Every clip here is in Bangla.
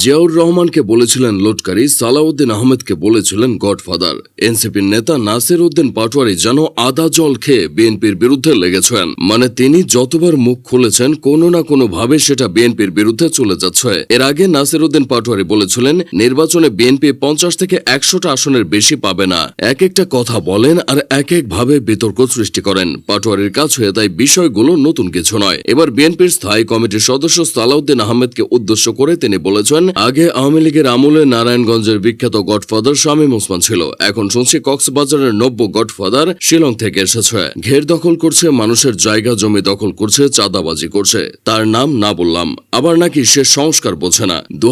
জিয়াউর রহমানকে বলেছিলেন লুটকারী, সালাউদ্দিন আহমেদকে বলেছিলেন গডফাদার। এনসিপির নেতা নাসির উদ্দিন পাটোয়ারি যেন আদা জল খেয়ে বিএনপির বিরুদ্ধে লেগেছেন। মানে তিনি যতবার মুখ খুলেছেন, কোনো না কোনো ভাবে সেটা বিএনপির বিরুদ্ধে চলে যাচ্ছে। এর আগে নাসির উদ্দিন পাটোয়ারি বলেছিলেন, নির্বাচনে বিএনপি পঞ্চাশ থেকে একশোটা আসনের বেশি পাবে না। এক একটা কথা বলেন আর এক এক ভাবে বিতর্ক সৃষ্টি করেন। পাটোয়ারির কাছে তাই বিষয়গুলো নতুন কিছু নয়। এবার বিএনপির স্থায়ী কমিটির সদস্য সালাউদ্দিন আহমেদকে উদ্দেশ্য করে তিনি বলেছেন আগে আওয়ামী লীগের আমলে নারায়ণগঞ্জের বিখ্যাত গডফাদার শামীম ওসমান ছিল। এখন শুনছি কক্সবাজারের নব্য গডফাদার শিলং থেকে এসেছে। ঘের দখল করছে, মানুষের জায়গা জমি দখল করছে, চাঁদাবাজি করছে। তার নাম না বললাম, আবার নাকি সে সংস্কার বোঝে না। দু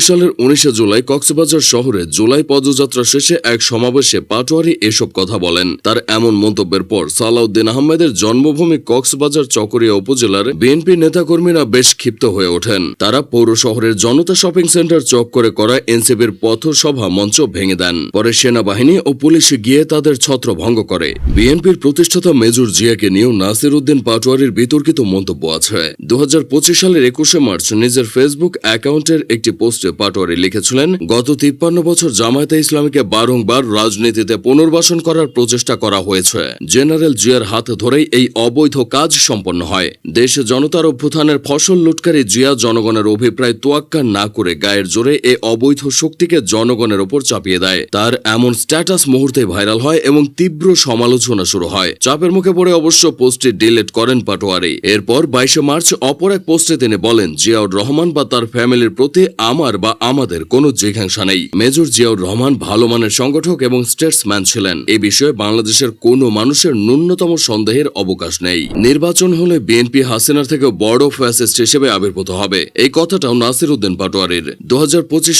সালের উনিশে জুলাই কক্সবাজার শহরে জুলাই পদযাত্রা শেষে এক সমাবেশে পাটোয়ারি এসব কথা বলেন। তার এমন মন্তব্যের পর সালাউদ্দিন আহমেদের জন্মভূমি কক্সবাজার চকরিয়া উপজেলার বিএনপি নেতাকর্মীরা বেশ ক্ষিপ্ত হয়ে ওঠেন। তারা পৌর শহরের জনতা শপিং সেন্টার চক করে করা এনসিবির পথসভা মঞ্চ ভেঙে দেন। পরে সেনাবাহিনী ও পুলিশ গিয়ে তাদের ছত্রভঙ্গ করে। বিএনপির প্রতিষ্ঠাতা মেজর জিয়াকে নিয়েও নাসির উদ্দিন পাটোয়ারির বিতর্কিত মন্তব্য আছে। দুহাজার পঁচিশ সালের একুশে মার্চ নিজের ফেসবুক অ্যাকাউন্টের একটি পোস্টে পাটোয়ারি লিখেছিলেন, গত তিপ্পান্ন বছর জামায়াতে ইসলামীকে বারংবার রাজনীতিতে পুনর্বাসন করার প্রচেষ্টা করা হয়েছে। জেনারেল জিয়ার হাত ধরেই এই অবৈধ কাজ সম্পন্ন হয়। দেশে জনতার অভ্যুত্থানের ফসল লুটকারী জিয়া জনগণের অভিপ্রায় তোয়াক্কা না করে গায়ের জোরে এ অবৈধ শক্তিকে জনগণের ওপর চাপিয়ে দেয়। তার এমন স্ট্যাটাস মুহূর্তে ভাইরাল হয় এবং তীব্র সমালোচনা শুরু হয়। চাপের মুখে পড়ে অবশ্য পোস্টটি ডিলিট করেন পাটোয়ারি। এরপর বাইশে মার্চ অপর এক পোস্টে তিনি বলেন, জিয়াউর রহমান বা তার ফ্যামিলির প্রতি আমার বা আমাদের কোনো জিজ্ঞাসা নেই। মেজর জিয়াউর রহমান ভালো মানের সংগঠক এবং স্টেটসম্যান ছিলেন। এ বিষয়ে বাংলাদেশের কোনো মানুষের ন্যূনতম সন্দেহের অবকাশ নেই। নির্বাচন হলে বিএনপি হাসিনার থেকে বড় ফ্যাসিস্ট হিসেবে আবির্ভূত হবে। এই কথাটাও নাসির উদ্দিন পাটোয়ারির দু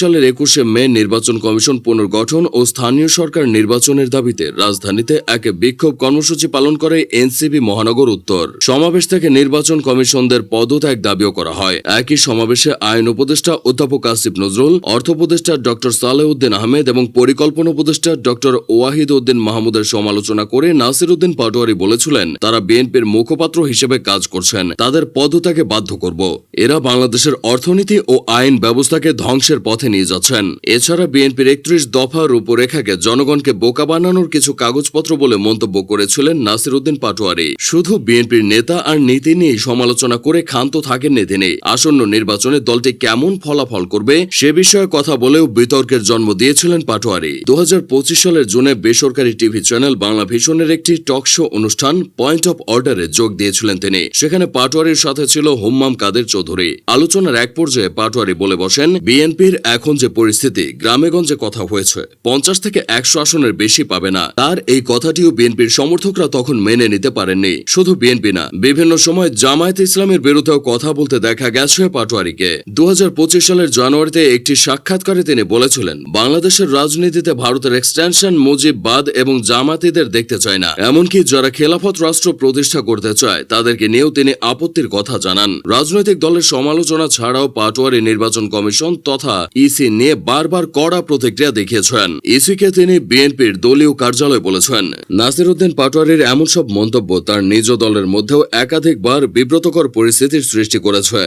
সালের একুশে মে নির্বাচন কমিশন পুনর্গঠন ও স্থানীয় সরকার নির্বাচনের দাবিতে রাজধানীতে এক বিক্ষোভ কর্মসূচি পালন করে এনসিবি মহানগর উত্তর। সমাবেশ থেকে নির্বাচন কমিশনদের পদত্যাগ দাবিও করা হয়। একই সমাবেশে আইন উপদেষ্টা অধ্যাপক আসিফ নজরুল, অর্থ উপদেষ্টা ডক্টর সালেউদ্দিন আহমেদ এবং পরিকল্পনা উপদেষ্টা ডক্টর ওয়াহিদ উদ্দিন মাহমুদের সমালোচনা করে নাসির উদ্দিন পাটোয়ারি বলেছিলেন, তারা বিএনপির মুখপাত্র হিসেবে কাজ করছেন। তাদের পদত্যাগে বাধ্য করব। এরা বাংলাদেশের অর্থনীতি ও আইন ব্যবস্থাকে ধ্বংসের পথে নিয়ে যাচ্ছেন। এছাড়া বিএনপির একত্রিশ দফা রূপরেখাকে জনগণকে বোকা বানানোর কিছু কাগজপত্র বলে মন্তব্য করেছিলেন নাসির উদ্দিন পাটোয়ারি। শুধু বিএনপির নেতা আর নীতি নিয়ে সমালোচনা করে ক্ষান্ত থাকেননি তিনি। আসন্ন নির্বাচনে দলটি কেমন ফলাফল করবে সে বিষয়ে কথা বলেও বিতর্কের জন্ম দিয়েছিলেন পাটোয়ারি। দু হাজার পঁচিশ সালের জুনে বেসরকারি টিভি চ্যানেল বাংলা ভিশনের একটি টক শো অনুষ্ঠান পয়েন্ট অফ অর্ডারে যোগ দিয়েছিলেন তিনি। সেখানে পাটোয়ারির সাথে ছিল হুম্মাম কাদের চৌধুরী। আলোচনার এক পর্যায়ে পাটোয়ারি বলে বসেন, বিএনপির এখন যে পরিস্থিতি, গ্রামেগঞ্জে কথা হয়েছে। পঞ্চাশ থেকে একশো আসনের বেশি পাবে না। তার এই কথাটিও বিএনপির সমর্থকরা তখন মেনে নিতে পারেননি। শুধু বিএনপি না, বিভিন্ন সময় জামায়াত ইসলামের বিরুদ্ধেও কথা বলতে দেখা গেছে পাটোয়ারিকে। দু হাজার পঁচিশ সালের জানুয়ারিতে একটি সাক্ষাৎকারে তিনি বলেছিলেন, বাংলাদেশের রাজনীতিতে ভারতের এক্সটেনশন মুজিববাদ এবং জামাতিদের দেখতে চায় না। এমনকি যারা খেলাফত রাষ্ট্র প্রতিষ্ঠা করতে চায়, তাদেরকে নিয়েও তিনি আপত্তির কথা জানান। রাজনৈতিক দলের সমালোচনা ছাড়াও পাটোয়ারি নির্বাচন কমিশন তথা ইসি নিয়ে বারবার কড়া প্রতিক্রিয়া দেখিয়েছেন। ইসিকে তিনি বিএনপির দলীয় কার্যালয় বলেছেন। নাসির উদ্দিন পাটোয়ারির এমন সব মন্তব্য তার নিজ দলের মধ্যেও একাধিকবার বিব্রতকর পরিস্থিতির সৃষ্টি করেছে।